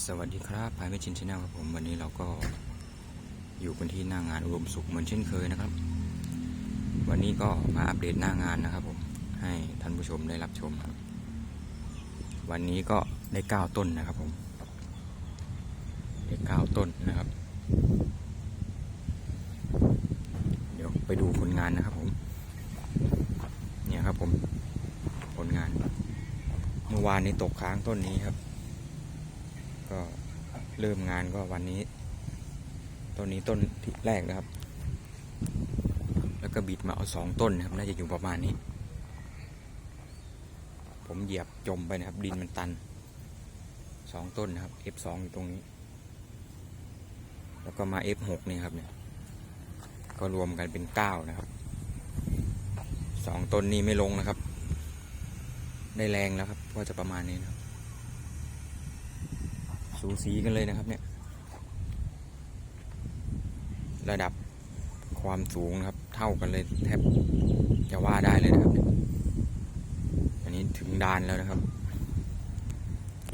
สวัสดีครับพายไม่ชินชาแนลครับผม วันนี้เราก็อยู่กันที่หน้างานอุดมสุขเหมือนเช่นเคยนะครับ วันนี้ก็มาอัปเดตหน้างานนะครับผมให้ท่านผู้ชมได้รับชมครับ วันนี้ก็ได้เก้าต้นนะครับผมได้เก้าต้นนะครับ เดี๋ยวไปดูผลงานนะครับผมเนี่ยครับผมผลงาน เมื่อวานนี้ตกค้างต้นนี้ครับ ก็เริ่มงานก็วันนี้ ต้นนี้ต้นที่แรกนะครับ แล้วก็บิดมาเอาสองต้นนะครับ น่าจะอยู่ประมาณนี้ ผมเหยียบจมไปนะครับ ดินมันตันสองต้นนะครับ F2 อยู่ตรงนี้ แล้วก็มา F6 นี่ครับเนี่ย ก็รวมกันเป็นเก้านะครับสองต้นนี้ไม่ลงนะครับ ได้แรงแล้วครับ ก็จะประมาณนี้นะครับ สูสีกันเลยนะครับเนี่ย ระดับความสูงนะครับ เท่ากันเลยแทบจะว่าได้เลยนะครับ อันนี้ถึงดานแล้วนะครับ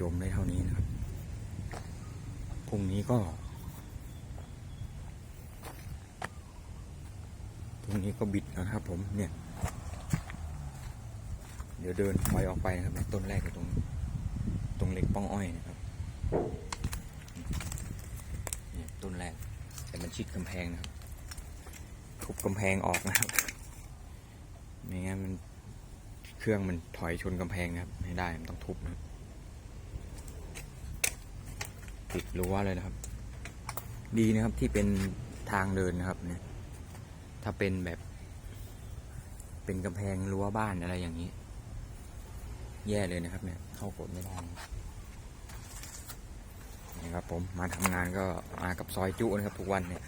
จมได้เท่านี้นะครับพรุ่งนี้ก็พรุ่งนี้ก็บิดนะครับ ผมเนี่ย เดี๋ยวเดินถอยออกไปนะครับต้นแรกอยู่ตรง ตรงเล็กป้องอ้อยนะครับ ต้นแรกแต่มันชิดกำแพงนะครับทุบกำแพงออกนะครับไม่งั้นมันเครื่องมันถอยชนกำแพงนะครับไม่ได้มันต้องทุบนะติดรั้วเลยนะครับ ดีนะครับที่เป็นทางเดินนะครับเนี่ยถ้าเป็นแบบเป็นกำแพงรั้วบ้านอะไรอย่างนี้ แย่เลยนะครับเนี่ยเข้ากดไม่ได้ นะนี่ครับผมมาทำงานก็มากับซอยจุนะครับ ทุกวันเนี่ย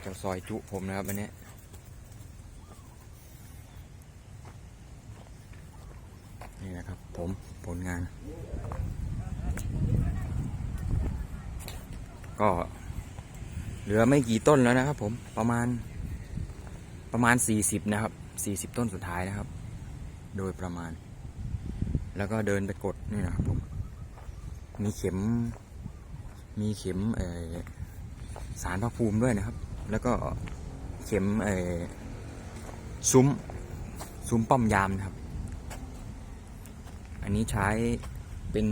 เจ้าซอยจุผมนะครับอันนี้นี่นะครับผมผลงาน ก็ เหลือไม่กี่ต้นแล้วนะครับ ผมประมาณประมาณสี่สิบนะครับสี่สิบต้นสุดท้ายนะครับ โดยประมาณ แล้วก็เดินไปกดนี่นะครับผม มีเข็ม มีเข็มเออสารพระภูมิด้วยนะครับ แล้วก็เข็มเออซุ้ม ซุ้มป้อมยามนะครับ อันนี้ใช้เป็น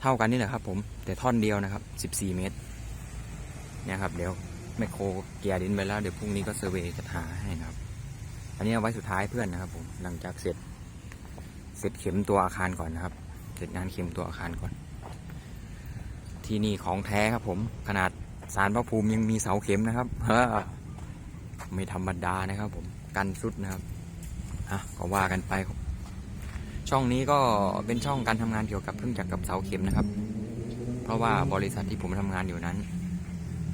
เท่ากันนี่แหละครับ ผม แต่ท่อนเดียวนะครับ 14 เมตรเนี่ยครับ เดี๋ยวแมคโครเกียร์ดินไปแล้ว เดี๋ยวพรุ่งนี้ก็เซอร์เวย์จะหาให้นะครับ อันนี้เอาไว้สุดท้ายเพื่อนนะครับ ผม หลังจากเสร็จ เสร็จเข็มตัวอาคารก่อนนะครับ เสร็จงานเข็มตัวอาคารก่อน ที่นี่ของแท้ครับผม ขนาดสารพระภูมิยังมีเสาเข็มนะครับไม่ธรรมดานะครับผม กันสุดนะครับอะก็ว่ากันไปครับช่องนี้ก็เป็นช่องการทำงานเกี่ยวกับเครื่องจักรกับเสาเข็มนะครับ เพราะว่าบริษัทที่ผมทำงานอยู่นั้น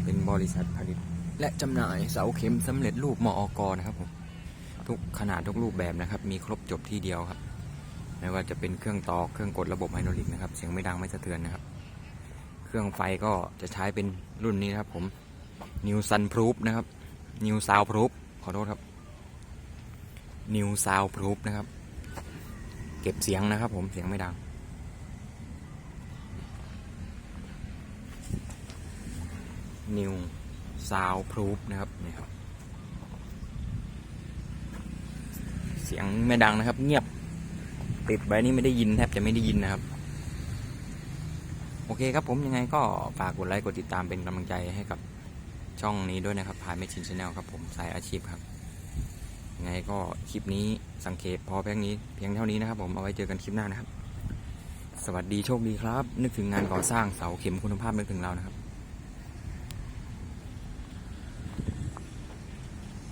เป็นบริษัทผลิต และจำหน่ายเสาเข็มสำเร็จรูปมอกนะครับผมทุกขนาดทุกรูปแบบนะครับ มีครบจบที่เดียวครับ ไม่ว่าจะเป็นเครื่องตอกเครื่องกดระบบไฮดรอลิกนะครับเสียงไม่ดังไม่สะเทือนนะครับ เครื่องไฟก็จะใช้เป็นรุ่นนี้นะครับผม New Sun Proof นะครับ New Sound Proof ขอโทษครับ New Sound Proof นะครับ เก็บเสียงนะครับผมเสียงไม่ดัง New Sound Proof นะครับนี่ครับ เสียงไม่ดังนะครับ เงียบ ติดไว้นี่ไม่ได้ยินแทบจะไม่ได้ยินนะครับ โอเคครับผมยังไงก็ฝากกดไลค์กดติดตามเป็นกำลังใจให้กับช่องนี้ด้วยนะครับพายไม่ชินชาแนลครับผมสายอาชีพครับยังไงก็คลิปนี้สังเกตพอเพียงนี้เพียงเท่านี้นะครับ ผมเอาไว้เจอกันคลิปหน้านะครับ สวัสดีโชคดีครับ นึกถึงงานก่อสร้างเสาเข็มคุณภาพนึกถึงเรานะครับ